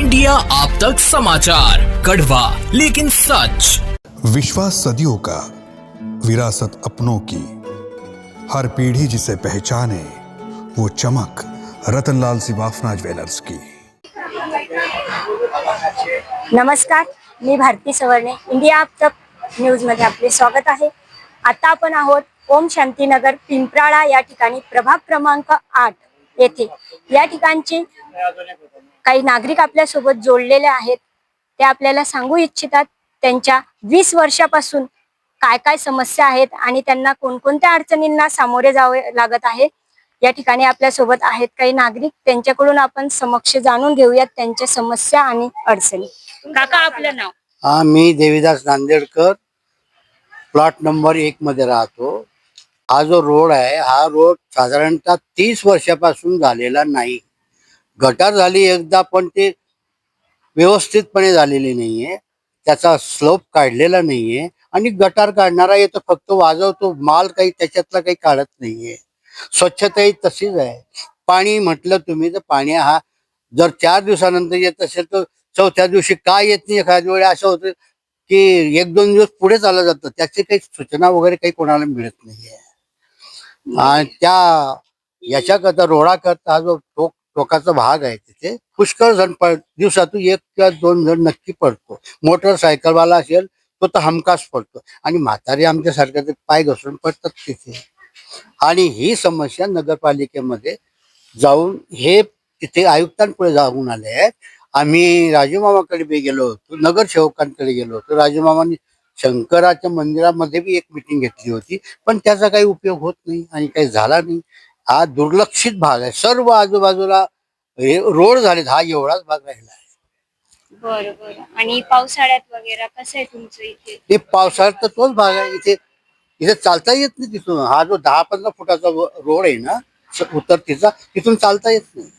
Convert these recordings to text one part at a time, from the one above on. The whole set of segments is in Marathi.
इंडिया आप तक समाचार कड़वा लेकिन सच। विश्वास सदियों का विरासत अपनों की। हर पीढ़ी जिसे पहचाने वो चमक रतनलाल सिवाफना ज्वेलर्स की। नमस्कार मी भारती सवर्णे इंडिया आप तक न्यूजमध्ये आपले स्वागत आहे. आता आपण आहोत ओम शांतीनगर पिंपराळा या ठिकाणी प्रभाग क्रमांक आठ येथे. या ठिकाणचे काही नागरिक आपल्यासोबत जोडलेले आहेत ते आपल्याला सांगू इच्छितात त्यांच्या वीस वर्षापासून काय काय समस्या आहेत आणि त्यांना कोणकोणत्या अडचणींना सामोरे जावे लागत आहे या ठिकाणी आपल्यासोबत आहेत काही नागरिक. त्यांच्याकडून आपण समक्ष जाणून घेऊयात त्यांच्या समस्या आणि अडचणी. काका आपलं नाव? हा मी देवीदास नांदेडकर. प्लॉट नंबर एक मध्ये राहतो. हा जो रोड आहे हा रोड साधारणतः तीस वर्षापासून झालेला नाही. गटार झाली एकदा पण ते व्यवस्थितपणे झालेली नाहीये. त्याचा स्लोप काढलेला नाहीये. आणि गटार काढणारा येतो फक्त वाजवतो. माल काही त्याच्यातला काही काढत नाहीये. स्वच्छताही तशीच आहे. पाणी म्हटलं तुम्ही तर पाणी हा जर चार दिवसानंतर येत असेल तर चौथ्या दिवशी काय येत नाही? एखाद्या वेळी असं होतं की एक दोन दिवस पुढे चाललं जातं. त्याची काही सूचना वगैरे काही कोणाला मिळत नाहीये. आणि त्या याच्याकरता रोडाकरता हा जो टोक टोकाचा भाग आहे तिथे. पुष्कळ जण पड दिवसातून एक किंवा दोन जण नक्की पडतो मोटरसायकलवाला असेल तो तर हमखास पडतो आणि म्हातारे आमच्यासारखे ते पाय घसरून पडतात तिथे. आणि ही समस्या नगरपालिकेमध्ये जाऊन हे तिथे आयुक्तांपुढे जाऊन आले आहेत. आम्ही राजूमामाकडे बी गेलो होतो नगरसेवकांकडे गेलो होतो. राजूमामांनी शंकराच्या मंदिरामध्ये बी एक मिटिंग घेतली होती. पण त्याचा काही उपयोग होत नाही आणि काही झाला नाही. हा दुर्लक्षित भाग आहे. सर्व आजूबाजूला हे रोड झालेत. हा एवढाच भाग राहिला आहे. बरं बरं. आणि पावसाळ्यात वगैरे कसं आहे तुमचं इथे? हे पावसाळ्यात तर तोच भाग आहे. इथे इथे चालता येत नाही तिथून. हा जो दहा पंधरा फुटाचा रोड आहे ना स- उतरतीचा तिथून चालता येत नाही.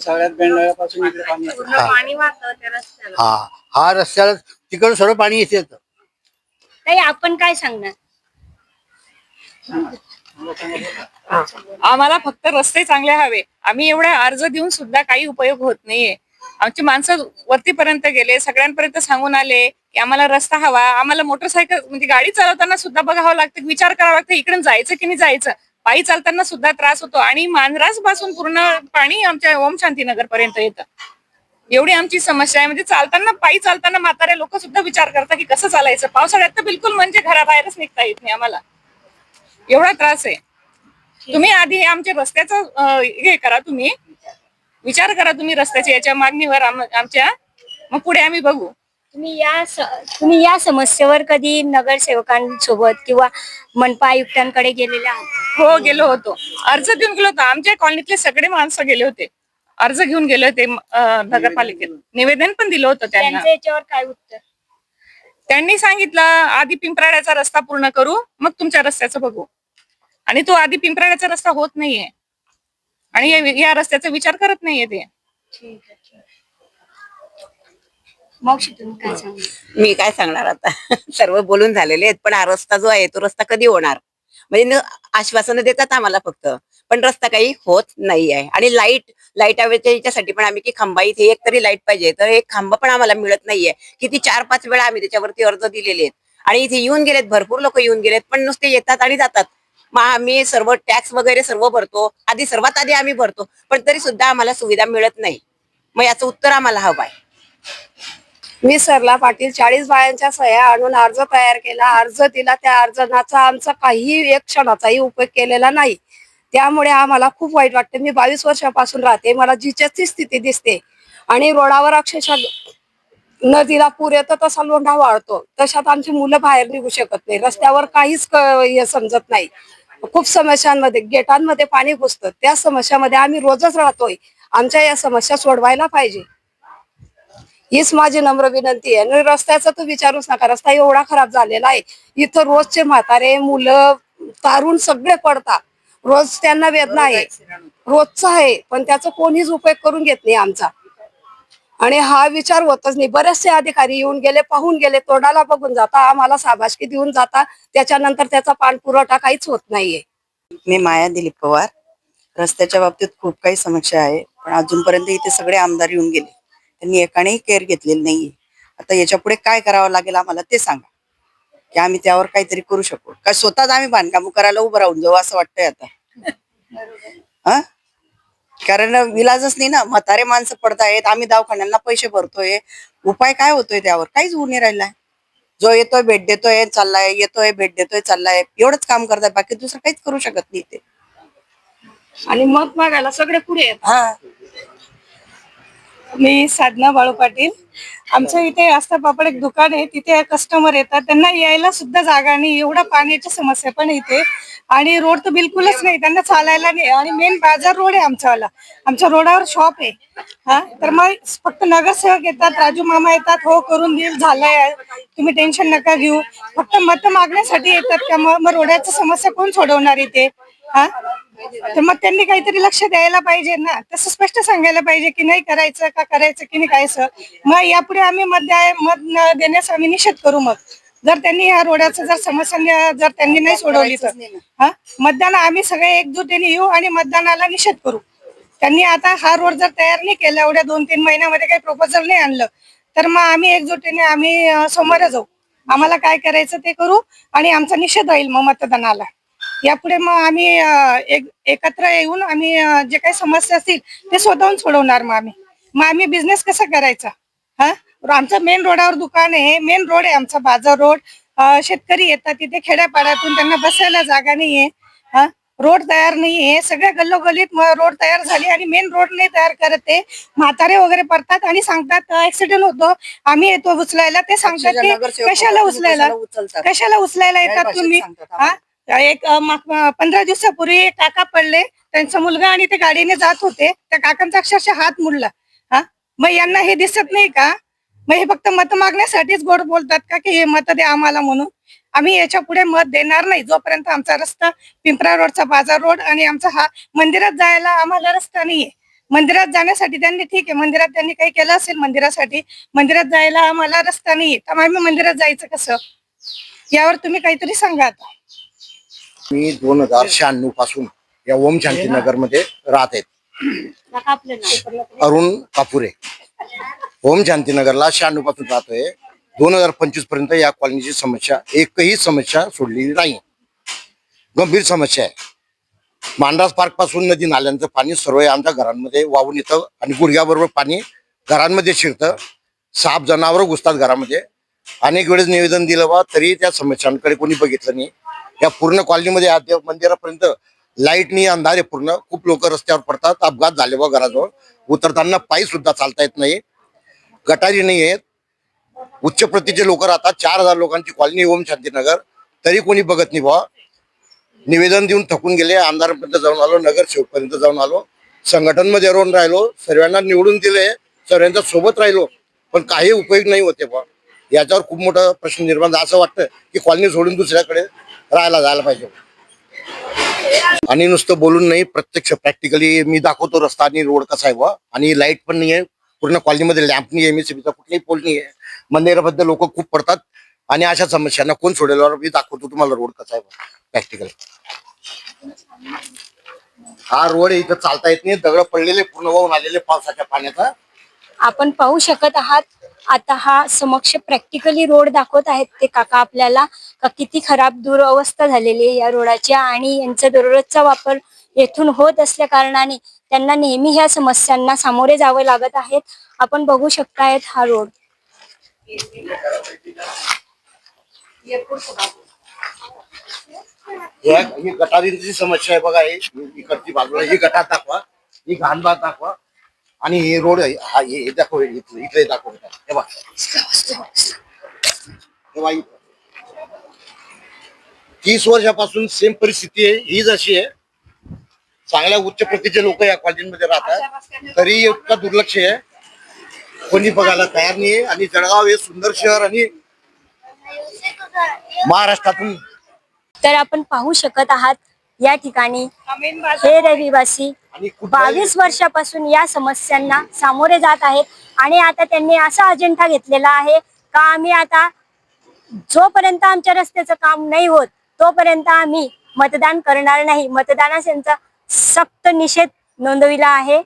सगळ्यात बेंडाळ्यापासून इकडे पाणी येतं. पूर्ण हा. पाणी वाहतं त्या रस्त्याला. हा हा रस्त्याला तिकडून सर्व पाणी येते. येतं. ताई आपण काय सांगणार? आम्हाला फक्त रस्ते चांगले हवे. आम्ही एवढे अर्ज देऊन सुद्धा काही उपयोग होत नाहीये. आमची माणसं वरतीपर्यंत गेले सगळ्यांपर्यंत सांगून आले की आम्हाला रस्ता हवा. आम्हाला मोटरसायकल म्हणजे गाडी चालवताना सुद्धा बघावं लागतं विचार करावा लागतं इकडून जायचं की नाही जायचं. पायी चालताना सुद्धा त्रास होतो आणि मांजरासपासून पूर्ण पाणी आमच्या ओम शांतीनगर पर्यंत येतं. एवढी आमची समस्या आहे. म्हणजे चालताना पायी चालताना म्हातारे लोक सुद्धा विचार करतात की कसं चालायचं? पावसाळ्यात तर बिलकुल म्हणजे घराबाहेरच निघता येत नाही आम्हाला. एवढा त्रास आहे. तुम्ही आधी हे आमच्या रस्त्याचं हे करा तुम्ही. विचार करा तुम्ही रस्त्याच्या याच्या मागणीवर आम- आमच्या. मग पुढे आम्ही बघू. तुम्ही या तुम्ही या समस्येवर कधी नगरसेवकांसोबत किंवा मनपा आयुक्तांकडे गेलेले आहात? हो गेलो होतो. अर्ज देऊन गेलो होतो. आमच्या कॉलनीतले सगळे माणसं गेले होते. अर्ज घेऊन गेले होते नगरपालिकेत. निवेदन पण दिलं होतं त्यांना. याच्यावर काय उत्तर? त्यांनी सांगितलं आधी पिंपराड्याचा रस्ता पूर्ण करू मग तुमच्या रस्त्याचं बघू. आणि तो आधी पिंपराड्याचा रस्ता होत नाहीये. आणि या- या रस्त्याचा विचार करत नाहीये ते. मी काय सांगणार आता? सर्व बोलून झालेले आहेत पण हा रस्ता जो आहे तो रस्ता कधी होणार? म्हणजे आश्वासन देतात आम्हाला फक्त. पण रस्ता काही होत नाही आहे आणि लाइट लाइट याच्यासाठी पण आम्ही की खांबा इथे एक तरी लाइट पाहिजे. तर एक खांबा पण आम्हाला मिळत नाहीये. किती चार पाच वेळा आम्ही त्याच्यावरती अर्ज दिलेले आहेत. आणि इथे येऊन गेलेत भरपूर लोक येऊन गेलेत पण नुसते येतात आणि जातात. मग आम्ही सर्व टॅक्स वगैरे सर्व भरतो. आधी सर्वात आधी आम्ही भरतो पण तरी सुद्धा आम्हाला सुविधा मिळत नाही. मग याचं उत्तर आम्हाला हवं आहे मी सरला पाटील चाळीस बायांच्या सह्या आणून अर्ज तयार केला. अर्ज दिला त्या अर्जनाचा आमचा काही एक क्षणाचाही उपयोग केलेला नाही. त्यामुळे आम्हाला खूप वाईट वाटतं. मी बावीस वर्षापासून राहते. मला जिच्याची स्थिती दिसते. आणि रोडावर अक्षरशः नदीला पूर येतो तसा लोंढा वाळतो तशात आमची मुलं बाहेर निघू शकत नाही. रस्त्यावर काहीच हे समजत नाही. खूप समस्यांमध्ये गेटांमध्ये पाणी घुसतं. त्या समस्यामध्ये आम्ही रोजच राहतोय. आमच्या या समस्या सोडवायला पाहिजे. हीच माझी नम्र विनंती आहे. आणि रस्त्याचा तू विचारूच नका. रस्ता एवढा खराब झालेला आहे. इथं रोजचे म्हातारे मुलं तारून सगळे पडतात. रोज त्यांना वेदना आहे. रोजचा आहे. पण त्याचा कोणीच उपयोग करून घेत नाही आमचा. आणि हा विचार होतच नाही. बरेचसे अधिकारी येऊन गेले पाहून गेले तोंडाला बघून जाता आम्हाला साबासकी देऊन जाता. त्याच्यानंतर त्याचा पाणपुरवठा काहीच होत नाहीये. मी माया दिलीप पवार. रस्त्याच्या बाबतीत खूप काही समस्या आहे. पण अजूनपर्यंत इथे सगळे आमदार येऊन गेले. त्यांनी एकानेही केअर घेतलेली नाहीये. आता याच्यापुढे काय करावं लागेल आम्हाला ते सांगा. की आम्ही त्यावर काहीतरी करू शकू. काय स्वतःच आम्ही बांधकाम करायला उभं राहून जाऊ असं वाटतंय आता. हा? कारण विलाजच नाही ना. म्हातारे माणसं पडतायत आम्ही दवाखान्यांना पैसे भरतोय. उपाय काय होतोय त्यावर? काहीच होऊ नाही राहिलाय. जो येतोय भेट देतोय चाललाय येतोय भेट देतोय चाललाय. एवढंच काम करताय. बाकी दुसरं काहीच करू शकत नाही ते. आणि मत मागायला सगळे पुढे येतात. हा. मी साधना बाळू पाटील. आमच्या इथे आस्था पापड एक दुकान आहे. तिथे कस्टमर येतात. त्यांना यायला सुद्धा जागा नाही. एवढा पाण्याची समस्या पण इथे. आणि रोड तर बिलकुलच नाही. त्यांना चालायला नाही. आणि मेन बाजार रोड आहे आमच्यावाला. आमच्या रोडावर शॉप आहे. हा? तर मग फक्त नगरसेवक येतात. राजू मामा येतात. हो करून देईल. झालंय. तुम्ही टेन्शन नका घेऊ. फक्त मत मागण्यासाठी येतात. का मग मग रोडाची समस्या कोण सोडवणार इथे? हा? तर मग त्यांनी काहीतरी लक्ष द्यायला पाहिजे ना. तसं स्पष्ट सांगायला पाहिजे की नाही करायचं का करायचं की नाही करायचं. मग यापुढे आम्ही मत मत देण्यास आम्ही निषेध करू मग. जर त्यांनी या रोडाचं जर समस्या जर त्यांनी नाही सोडवली तर. हा? मतदान आम्ही सगळे एकजुटीने येऊ आणि मतदानाला निषेध करू. त्यांनी आता हा रोड जर तयार नाही केला एवढ्या दोन तीन महिन्यामध्ये काही प्रपोजल नाही आणलं तर मग आम्ही एकजुटीने आम्ही समोर जाऊ. आम्हाला काय करायचं ते करू आणि आमचा निषेध राहील मग मतदानाला. यापुढे मग आम्ही अं, एक एकत्र येऊन आम्ही अं, जे काही समस्या असतील ते स्वतःहून सोडवणार मग आम्ही. मग आम्ही बिझनेस कसा करायचा? हा? आमचं मेन रोडावर दुकान आहे. मेन रोड आहे आमचा बाजार रोड अं, शेतकरी येतात तिथे खेड्यापाड्यातून त्यांना बसायला जागा नाहीये. हा? रोड तयार नाहीये. सगळ्या गल्लोगल्लीत म- रोड तयार झाली आणि मेन रोड नाही तयार करत ते म्हातारे वगैरे पडतात आणि सांगतात ऍक्सिडेंट होतो. आम्ही येतो उचलायला. ते सांगतात की कशाला उचलायला? कशाला उचलतात? कशाला उचलायला येतात तुम्ही? हा? एक पंधरा दिवसापूर्वी काका पडले. त्यांचा मुलगा आणि ते गाडीने जात होते. त्या काकांचा अक्षरशः हात मुडला. हा? मग यांना हे दिसत नाही का? मग हे फक्त मत मागण्यासाठीच गोड बोलतात का की हे मत द्या आम्हाला म्हणून? आम्ही याच्यापुढे मत देणार नाही. जोपर्यंत आमचा रस्ता पिंपरा रोडचा बाजार रोड आणि आमचा हा मंदिरात जायला आम्हाला रस्ता नाहीये. मंदिरात जाण्यासाठी त्यांनी ठीक आहे. मंदिरात त्यांनी काही केलं असेल मंदिरासाठी मंदिरात जायला आम्हाला रस्ता नाहीये. तर आम्ही मंदिरात जायचं कसं? यावर तुम्ही काहीतरी सांगा आता. मी दोन हजार शहाण्णवपासून या ओम शांतीनगरमध्ये राहत आहेत. अरुण कापुरे. ओम शांतीनगरला शहाण्णवपासून राहतोय दोन हजार पंचवीसपर्यंत या कॉलनीची समस्या एकही समस्या सोडलेली नाही. गंभीर समस्या आहे. मांडास पार्कपासून नदी नाल्यांचं पाणी सर्व आमच्या घरांमध्ये वाहून येतं आणि गुडघ्याबरोबर पाणी घरांमध्ये शिरतं. साप जनावर घुसतात घरामध्ये. अनेक वेळेस निवेदन दिलं बा तरी त्या समस्यांकडे कोणी बघितलं नाही. या पूर्ण कॉलनीमध्ये आद्य मंदिरापर्यंत लाइट नाही अंधार आहे पूर्ण. खूप लोक रस्त्यावर पडतात. अपघात झाले बा घराजवळ. उतरताना पायी सुद्धा चालता येत नाही. गटारी नाही आहेत. उच्च प्रतीचे लोक राहतात. चार हजार लोकांची कॉलनी ओम शांतीनगर. तरी कोणी बघत नाही बा निवेदन देऊन थकून गेले. आमदारांपर्यंत जाऊन आलो. नगर शेवटपर्यंत जाऊन आलो. संघटनमध्ये रोवून राहिलो. सर्वांना निवडून दिले. सर्वांच्या सोबत राहिलो. पण काही उपयोग नाही होते बा याच्यावर खूप मोठा प्रश्न निर्माण असं वाटतं की कॉलनी सोडून दुसऱ्याकडे राहायला जायला पाहिजे. आणि नुसतं बोलून नाही प्रत्यक्ष प्रॅक्टिकली मी दाखवतो रस्ता आणि रोड कसा आहे बा आणि लाइट पण नाही आहे पूर्ण कॉलनीमध्ये लॅम्प नाही एमएससीबीचा कुठलाही पोल नाही आहे मंदिराबद्दल लोक खूप पडतात. आणि अशा समस्यांना कोण सोडेल मी दाखवतो तुम्हाला रोड कसा आहे प्रॅक्टिकल हा रोड इथं चालता येत नाही. दगड पडलेले पूर्ण वाहून आलेले पावसाच्या पाण्याचा. आपण पाहू शकत आहात. आता हा समक्ष प्रॅक्टिकली रोड दाखवत आहेत ते काका आपल्याला का किती खराब दुरवस्था झालेली आहे या रोडाच्या आणि यांचा दररोजचा वापर येथून होत असल्या कारणाने त्यांना नेहमी ह्या समस्यांना सामोरे जावे लागत आहेत. आपण बघू शकतायत हा रोड ही गटारींची समस्या आहे बघा इकडची बाजूला ही गटात दाखवा ही घाण दाखवा. आणि हे रोड आहे, हा हे हे दाखव इथलं दाखव हे बघा. हे इथं. तीस वर्षापासून सेम परिस्थिती आहे हीच अशी आहे. चांगल्या उच्च प्रतीचे लोक या कॉलेजमध्ये राहतात. तरी इतका दुर्लक्ष आहे. कोणी बघायला तयार नाही आणि जळगाव हे सुंदर शहर आणि महाराष्ट्रातून तर आपण पाहू शकत आहात या ठिकाणी हे रहिवासी बावीस वर्षापासून या समस्यांना सामोरे जात आहेत आणि आता त्यांनी असा अजेंडा घेतलेला आहे का आम्ही आता जोपर्यंत आमच्या रस्त्याचं काम नाही होत तोपर्यंत आम्ही मतदान करणार नाही. मतदानास त्यांचा सक्त निषेध नोंदविला आहे.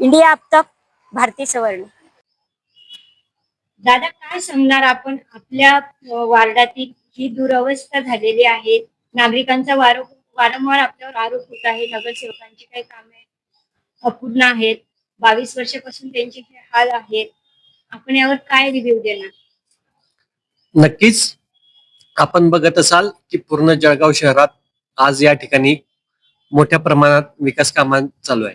इंडिया अब तक भारती सवर्ण. दादा काय सांगणार आपण? आपल्या वार्डातील ही दुरवस्था झालेली आहे. नागरिकांचा वार वारंवार आपल्यावर आरोप होत आहे नगरसेवकांची काही कामे अपूर्ण आहेत. बावीस वर्षापासून त्यांचे हे हाल आहेत. आपण यावर काय रिव्ह्यू देणार? नक्कीच. आपण बघत असाल की पूर्ण जळगाव शहरात आज या ठिकाणी मोठ्या प्रमाणात विकास कामां चालू आहे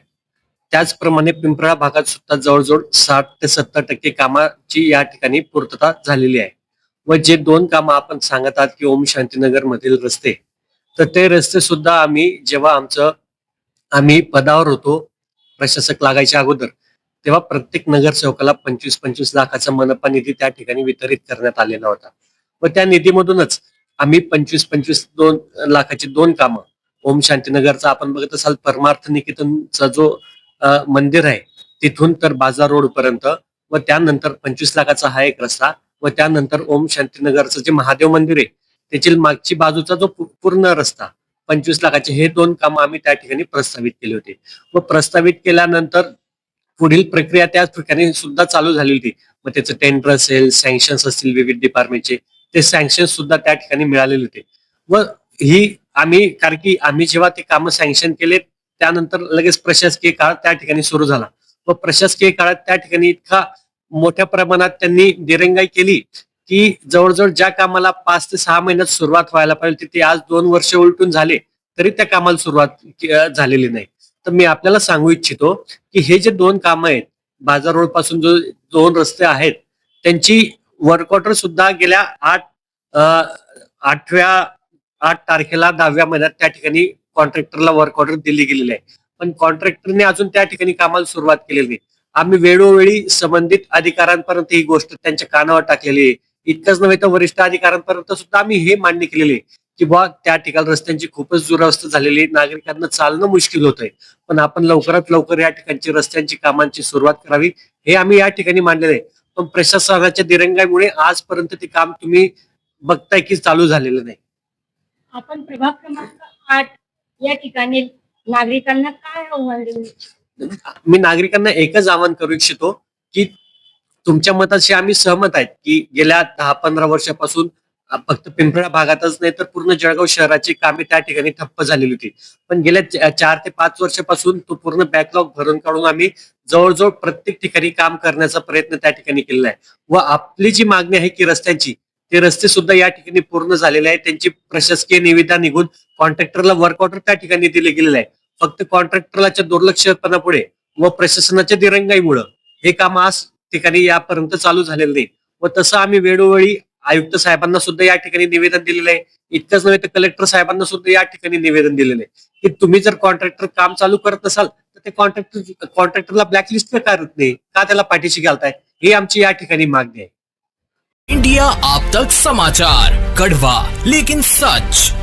त्याचप्रमाणे पिंपळा भागात सुद्धा जवळजवळ साठ ते सत्तर टक्के कामाची या ठिकाणी पूर्तता झालेली आहे. व जे दोन कामं आपण सांगत आहात की ओम शांतीनगर मधील रस्ते तर ते रस्ते सुद्धा आम्ही जेव्हा आमचं आम्ही पदावर होतो प्रशासक लागायच्या अगोदर तेव्हा प्रत्येक नगरसेवकाला पंचवीस पंचवीस लाखाचा मनपा निधी त्या ठिकाणी वितरित करण्यात आलेला होता. व त्या निधीमधूनच आम्ही पंचवीस पंचवीस दोन लाखाची दोन कामं ओम शांतीनगरचा आपण बघत असाल परमार्थ निकेतनचा जो मंदिर आहे तिथून तर बाजार रोड पर्यंत व त्यानंतर पंचवीस लाखाचा हा एक रस्ता व त्यानंतर ओम शांतीनगरचं जे महादेव मंदिर आहे त्याची मागची बाजूचा जो पूर्ण रस्ता पंचवीस लाखाचे हे दोन काम आम्ही त्या ठिकाणी प्रस्तावित केले होते. व प्रस्तावित केल्यानंतर पुढील प्रक्रिया त्या ठिकाणी सुद्धा चालू झाली होती. मग त्याचं टेंडर असेल सँक्शन्स असतील विविध डिपार्टमेंटचे ते सँक्शन सुद्धा त्या ठिकाणी मिळालेले होते. व ही आम्ही कारण की आम्ही जेव्हा ते कामं सँक्शन केले त्यानंतर लगेच प्रशासकीय काळ त्या ठिकाणी सुरू झाला. व प्रशासकीय काळात त्या ठिकाणी इतका मोठ्या प्रमाणात त्यांनी दिरंगाई केली की जवळजवळ ज्या कामाला पाच ते सहा महिन्यात सुरुवात व्हायला पाहिजे तिथे आज दोन वर्ष उलटून झाले तरी त्या कामाला सुरुवात झालेली नाही. तर मी आपल्याला सांगू इच्छितो की हे जे दोन कामं आहेत बाजार रोडपासून जो दोन रस्ते आहेत त्यांची वर्कऑर्डर सुद्धा गेल्या आठ आठव्या आठ तारखेला दहाव्या महिन्यात त्या ठिकाणी कॉन्ट्रॅक्टरला वर्क ऑर्डर दिली गेलेली आहे. पण कॉन्ट्रॅक्टरने अजून त्या ठिकाणी कामाला सुरुवात केलेली नाही. आम्ही वेळोवेळी संबंधित अधिकाऱ्यांपर्यंत ही गोष्ट त्यांच्या कानावर टाकलेली आहे. इतकंच नव्हे तर वरिष्ठ अधिकाऱ्यांपर्यंत सुद्धा आम्ही हे मान्य केलेले की बुवा त्या ठिकाणी रस्त्यांची खूपच दुरावस्था झालेली आहे. नागरिकांना चालणं मुश्किल होत आहे पण आपण लवकरात लवकर या ठिकाणची रस्त्यांची कामांची सुरुवात करावी हे आम्ही या ठिकाणी मांडलेलं आहे. पण प्रशासनाच्या दिरंगाईमुळे आजपर्यंत ते काम तुम्ही बघताय की चालू झालेलं नाही. आपण प्रभाग क्रमांक आठ या ठिकाणी नागरिकांना काय आव्हान देऊ? मी नागरिकांना एकच आवाहन करू इच्छितो की तुमच्या मताशी आम्ही सहमत आहेत की गेल्या दहा पंधरा वर्षापासून फक्त पिंपळा भागातच नाही तर पूर्ण जळगाव शहराची कामे त्या ठिकाणी ठप्प झालेली होती. पण गेल्या चार ते पाच वर्षापासून तो पूर्ण बॅकलॉग भरून काढून आम्ही जवळजवळ प्रत्येक ठिकाणी काम करण्याचा प्रयत्न त्या ठिकाणी केलेला आहे. व आपली जी मागणी आहे की रस्त्यांची ते रस्ते सुद्धा या ठिकाणी पूर्ण झालेले आहेत. त्यांची प्रशासकीय निविदा निघून कॉन्ट्रॅक्टरला वर्क ऑर्डर त्या ठिकाणी दिले गेलेलं आहे फक्त कॉन्ट्रॅक्टरलाच्या दुर्लक्षपणापुढे व प्रशासनाच्या दिरंगाईमुळे हे काम आज ठिकाणी यापर्यंत चालू झालेलं नाही. व तसं आम्ही वेळोवेळी आयुक्त साहेबांना सुद्धा या ठिकाणी निवेदन दिलेलं आहे. इतकंच नव्हे तर कलेक्टर साहेबांना सुद्धा या ठिकाणी निवेदन दिलेलं आहे. की तुम्ही जर कॉन्ट्रॅक्टर काम चालू करत असाल तर ते कॉन्ट्रॅक्टर कॉन्ट्रॅक्टरला ब्लॅकलिस्ट का करत नाही? का त्याला पाठीशी घालताय? ही आमची या ठिकाणी मागणी आहे. इंडिया आप तक समाचार कड़वा लेकिन सच.